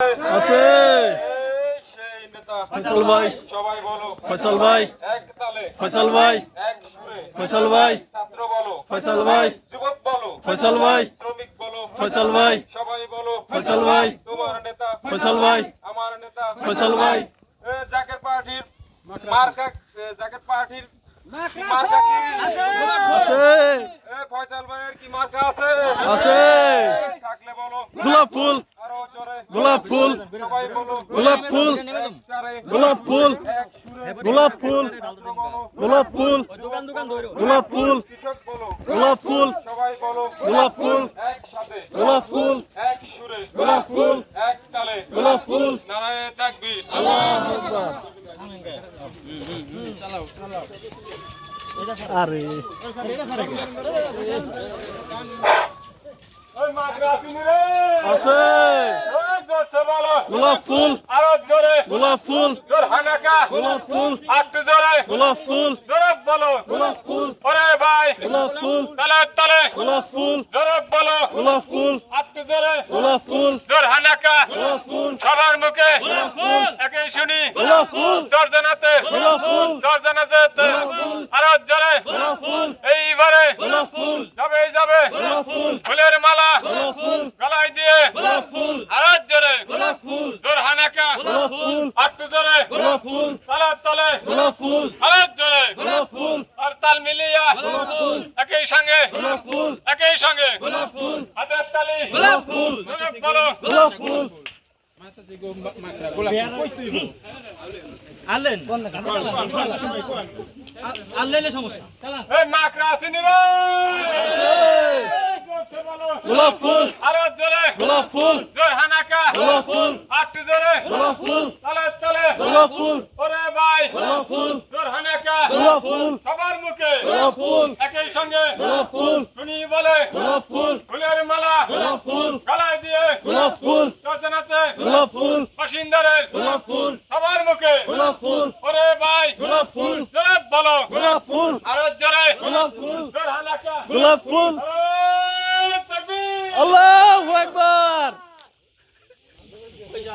আছে নেতা ভাই ফয়সাল ভাই ফয়সাল ভাই ফয়সাল ভাই ফয়সাল ভাই ফয়সাল ভাই ফয়সাল ভাই ফয়সাল ভাই ফয়সাল ভাই ফয়সাল ভাই জাকের পার্টির মার্কা জাকের পার্টির কি মার্কা আছে ফয়সাল ভাইয়ের কি মার্কা আছে আছে থাকলে বলো গোলাপ ফুল গোলাপ ফুল গোলাপ ফুল গোলাপ ফুল গোলাপ ফুল গোলাপ ফুল গোলাপ ফুল গোলাপ ফুল গোলাপ ফুল গোলাপ ফুল গোলাপ ফুল গোলাপ ফুল আরে আছে গোলাপ ফুল আরও জোরে গোলাপ ফুল জোর হানাকা গোলাপ ফুল জোরে গোলাপ ফুল জোরে বলো গোলাপ ফুল ওরে ভাই গোলাপ ফুল তালে তালে গোলাপ ফুল জোরে বলো গোলাপ ফুল জোরে গোলাপ ফুল জোর হানাকা গোলাপ ফুল সবার মুখে গোলাপ ফুল একই শুনি গোলাপ ফুল জর্জনাতে গোলাপ ফুল জর্জনাতে আরও জোরে গোলাপ ফুল এইবারে গোলাপ ফুল যাবে যাবে গোলাপ ফুল ফুলের মালা গোলাপ ফুল গলায় দিয়ে গোলাপ ফুল আরও জোরে গোলাপ ফুল জোর হানাকা গোলাপ ফুল একটু জোরে গোলাপ ফুল তলে তলে গোলাপ ফুল আরও জোরে গোলাপ ফুল আর তাল মিলিয়া গোলাপ ফুল একই সঙ্গে গোলাপ ফুল একই সঙ্গে গোলাপ ফুল হাতের তালি গোলাপ ফুল গোলাপ ফুল। গোলাপ ফুল আরও জোরে গোলাপ ফুল গোলাপ ফুল একটু জোরে গোলাপ ফুল তলে তলে। গোলাপ ফুল ওরে ভাই। গোলাপ ফুল জোর হানাকা গোলাপ ফুল সবার মুখে। গোলাপ ফুল একই সঙ্গে। গোলাপ ফুল শুনি বলে। গোলাপ ফুল ফুলের মালা। গোলাপ ফুল গলায় দিয়ে। গোলাপ ফুল চর্চনাতে গোলাপ ফুল বাসিন্দারের গোলাপ ফুল সবার মুখে। গোলাপ ফুল ওরে ভাই। গোলাপ ফুল জোরে বলো। গোলাপ ফুল আরও জোরে। গোলাপ ফুল জোর হানাকা গোলাপ ফুল